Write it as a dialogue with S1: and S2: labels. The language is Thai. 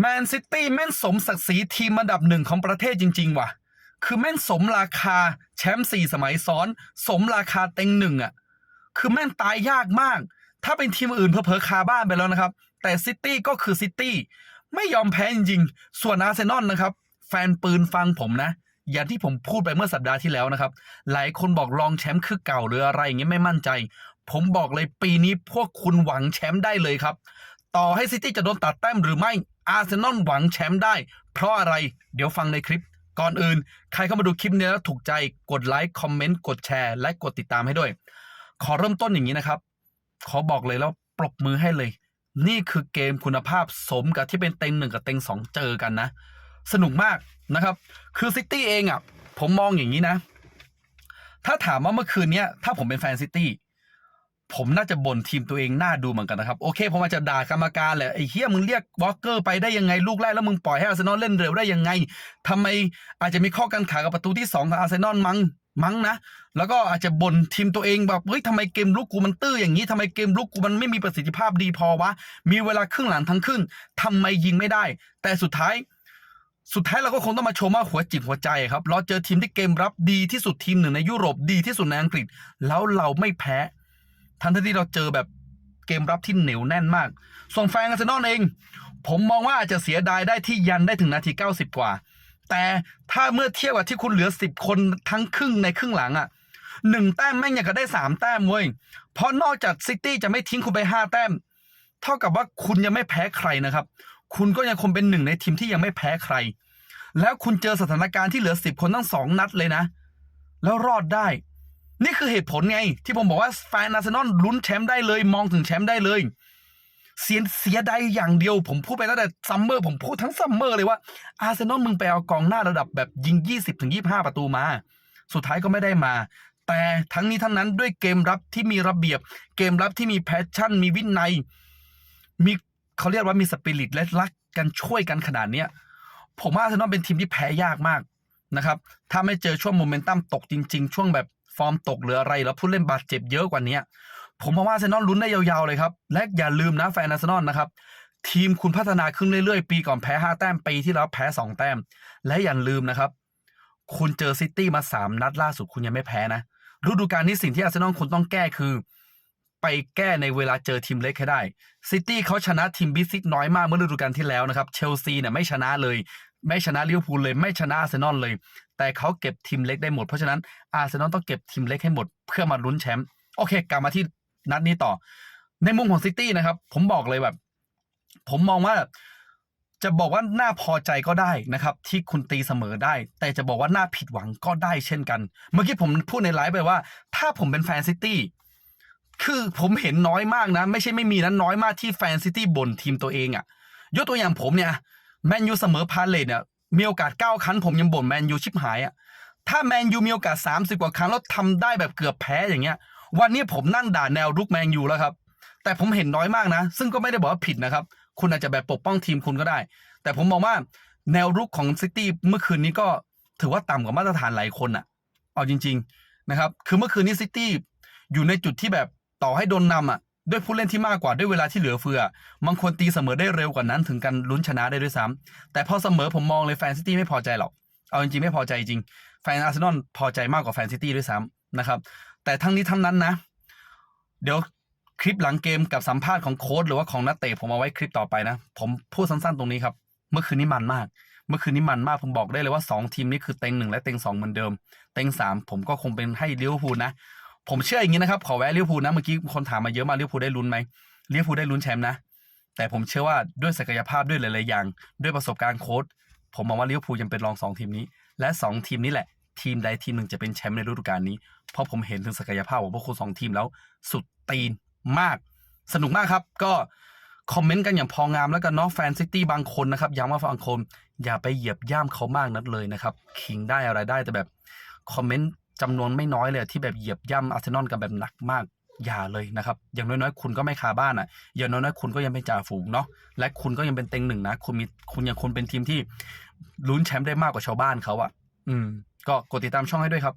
S1: แมนซิตี้แม่นสมศักดิ์ศรีทีมอันดับหนึ่งของประเทศจริง ๆ ว่ะ คือแม่นสมราคาแชมป์สี่สมัยซ้อน สมราคาเต็งหนึ่งอะ คือแม่นตายยากมาก ถ้าเป็นทีมอื่นเพอๆคาบ้านไปแล้วนะครับ แต่ซิตี้ก็คือซิตี้ไม่ยอมแพ้จริงๆ ส่วนอาร์เซนอลนะครับ แฟนปืนฟังผมนะ อย่างที่ผมพูดไปเมื่อสัปดาห์ที่แล้วนะครับ หลายคนบอกรองแชมป์คือเก่าหรืออะไรอย่างเงี้ยไม่มั่นใจ ผมบอกเลยปีนี้พวกคุณหวังแชมป์ได้เลยครับ ต่อให้ซิตี้จะโดนตัดแต้มหรือไม่อาร์เซนอลหวังแชมป์ได้ เพราะอะไรเดี๋ยวฟังในคลิป ก่อนอื่น ใครเข้ามาดูคลิปนี้แล้วถูกใจกดไลค์คอมเมนต์กดแชร์ และกดติดตามให้ด้วย ขอเริ่มต้นอย่างนี้นะครับ ขอบอกเลยแล้วปรบมือให้เลย นี่คือเกมคุณภาพสมกับที่เป็นเต็งหนึ่งกับเต็งสองเจอกันนะ สนุกมากนะครับ คือซิตี้เองอะผมมองอย่างนี้นะ ถ้าถามว่าเมื่อคืนนี้ถ้าผมเป็นแฟนซิตี้ ผมน่าจะบ่นทีมตัวเองน่าดูเหมือนกันนะครับ โอเคผมอาจจะด่ากรรมการแหละไอ้เฮียมึงเรียกวอลเกอร์ไปได้ยังไงลูกแรกแล้วมึงปล่อยให้อาร์เซนอลเล่นเร็วได้ยังไงทำไมอาจจะมีข้อกังขากับประตูที่สองของอาร์เซนอลมั้งมั้งนะ แล้วก็อาจจะบ่นทีมตัวเองแบบเฮ้ยทำไมเกมลุกกูมันตื้ออย่างนี้ทำไมเกมลุกกูมันไม่มีประสิทธิภาพดีพอวะ มีเวลาครึ่งหลังทั้งครึ่งทำไมยิงไม่ได้ แต่สุดท้าย สุดท้ายเราก็คงต้องมาชมว่าหัวจิตหัวใจครับ เราเจอทีมที่เกมรับดีที่สุดทีมหนึ่งในยุโรปดีที่สุดในอังกฤษ แล้วเราไม่แพ้ ทันทีที่เราเจอแบบเกมรับที่เหนียวแน่นมาก ส่วนแฟนอาร์เซนอลเอง ผมมองว่าอาจจะเสียดายได้ที่ยันได้ถึงนาที 90 กว่า แต่ถ้าเมื่อเทียบกับที่คุณเหลือ 10 คนทั้งครึ่งในครึ่งหลังอะ่ะหนึ่งแต้มแม่งยังก็ได้3แต้มเว้ย เพราะนอกจากซิตี้จะไม่ทิ้งคุณไป5แต้ม เท่ากับว่าคุณยังไม่แพ้ใครนะครับ คุณก็ยังคงเป็นหนึ่งในทีมที่ยังไม่แพ้ใคร แล้วคุณเจอสถานการณ์ที่เหลือ10คนทั้งสองนัดเลยนะ แล้วรอดได้ นี่คือเหตุผลไง ที่ผมบอกว่าแฟนอาร์เซนอลลุ้นแชมป์ได้เลย มองถึงแชมป์ได้เลย เสียเสียดายอย่างเดียว ผมพูดไปตั้งแต่ซัมเมอร์ผมพูดทั้งซัมเมอร์เลยว่าอาร์เซนอลมึงไปเอากองหน้าระดับแบบยิง 20ถึง25 ประตูมา สุดท้ายก็ไม่ได้มา แต่ทั้งนี้ทั้งนั้นด้วยเกมรับที่มีระเบียบ เกมรับที่มีแพชชั่น มีวินัยมีเขาเรียกว่ามีสปิริตและรักกันช่วยกันขนาดเนี้ยผมว่าอาร์เซนอลเป็นทีมที่แพ้ยากมากนะครับ ถ้าไม่เจอช่วงโมเมนตัมตกจริง ๆ ช่วงแบบ ฟอร์มตกหรืออะไรแล้วผู้เล่นบาดเจ็บเยอะกว่านี้ผมมองว่าอาร์เซนอลลุ้นได้ยาวๆเลยครับและอย่าลืมนะแฟนอาร์เซนอลนะครับทีมคุณพัฒนาขึ้นเรื่อยๆ ปีก่อนแพ้ 5 แต้มปีที่แล้วแพ้ 2 แต้ม และอย่าลืมนะครับ คุณเจอซิตี้มา 3 นัดล่าสุดคุณยังไม่แพ้นะฤดูกาลนี้สิ่งที่อาร์เซนอลคุณต้องแก้คือ ไปแก้ในเวลาเจอทีมเล็กให้ได้ซิตี้เขาชนะทีมบิสซิกน้อยมากเมื่อฤดูกาลที่แล้วนะครับเชลซีเนี่ยไม่ชนะเลย ไม่ชนะลิเวอร์พูลเลยไม่ชนะอาร์เซนอลเลย แต่เขาเก็บทีมเล็กได้หมดเพราะฉะนั้นอาร์เซนอลต้องเก็บทีมเล็กให้หมดเพื่อมาลุ้นแชมป์โอเคกลับมาที่นัดนี้ต่อ ในมุมของซิตี้นะครับ ผมบอกเลยแบบ ผมมองว่าจะบอกว่าน่าพอใจก็ได้นะครับ ที่คุณตีเสมอได้ แต่จะบอกว่าน่าผิดหวังก็ได้เช่นกัน เมื่อกี้ผมพูดในไลฟ์ไปว่า ถ้าผมเป็นแฟนซิตี้ คือผมเห็นน้อยมากนะ ไม่ใช่ไม่มีนะน้อยมากที่แฟนซิตี้บ่นทีมตัวเองอะยกตัวอย่างผมเนี่ยแมนยูเสมอพาเลตเนี่ยมีโอกาสเก้าครั้งผมยังบ่นแมนยูชิบหายอะถ้าแมนยูมีโอกาส30กว่าครั้งแล้วทำได้แบบเกือบแพ้อย่างเงี้ย วันนี้ผมนั่งด่าแนวรุกแมนยูแล้วครับแต่ผมเห็นน้อยมากนะ ซึ่งก็ไม่ได้บอกว่าผิดนะครับ คุณอาจจะแบบปกป้องทีมคุณก็ได้ แต่ผมมองว่าแนวรุกของซิตี้เมื่อคืนนี้ก็ถือว่าต่ำกว่ามาตรฐานหลายคนอะ เอาจริง ๆนะครับ คือเมื่อคืนนี้ซิตี้อยู่ในจุดที่แบบ ต่อให้โดนนำอะด้วยผู้เล่นที่มากกว่าด้วยเวลาที่เหลือเฟือมันควรตีเสมอได้เร็วกว่านั้นถึงการลุ้นชนะได้ด้วยซ้ำแต่พอเสมอผมมองเลยแฟนซิตี้ไม่พอใจหรอก เอาจริงๆไม่พอใจจริง แฟนอาร์เซนอลพอใจมากกว่าแฟนซิตี้ด้วยซ้ำนะครับ แต่ทั้งนี้ทั้งนั้นนะ เดี๋ยวคลิปหลังเกมกับสัมภาษณ์ของโค้ชหรือว่าของนักเตะผมเอาไว้คลิปต่อไปนะ ผมพูดสั้นๆตรงนี้ครับ เมื่อคืนนี้มันมาก เมื่อคืนนี้มันมากผมบอกได้เลยว่า 2 ทีมนี้คือเต็งหนึ่งและเต็งสองเหมือนเดิม เต็งสามผมก็คงเป็นให้ลิเวอร์พูลนะ ผมเชื่ออย่างนี้นะครับ ขอแวะลิเวอร์พูนะเมื่อกี้คนถามมาเยอะมากลิเวอร์พูได้ลุ้นไหมเลิเวอร์พูได้ลุ้นแชมป์นะ แต่ผมเชื่อว่าด้วยศักยภาพด้วยหลายๆอย่าง ด้วยประสบการณ์โค้ชผมมองว่าเลิเวอร์พูยังเป็นรองสองทีมนี้ และสองทีมนี้แหละ ทีมใดทีมหนึ่งจะเป็นแชมป์ในฤดูกาลนี้ เพราะผมเห็นถึงศักยภาพของพวกคุณสองทีมแล้ว สุดตีนมาก สนุกมากครับ ก็คอมเมนต์กันอย่างพองามแล้วกันเนาะแฟนซิตี้บางคนนะครับย้ำว่าบางคนอย่าไปเหยียบย่ำเขามากนักเลยนะครับขิงได้อะไรได้แต่แบบคอมเมนต์ จำนวนไม่น้อยเลยที่แบบเหยียบย่ำอาร์เซนอลกันแบบหนักมากอย่าเลยนะครับ อย่างน้อยๆ คุณก็ไม่คาบ้านอะ อย่างน้อยๆ คุณก็ยังเป็นจ่าฝูงเนาะ และคุณก็ยังเป็นเต็งหนึ่งนะ คุณมีคุณยังคุณเป็นทีมที่ลุ้นแชมป์ได้มากกว่าชาวบ้านเขาอะ อืม ก็กดติดตามช่องให้ด้วยครับ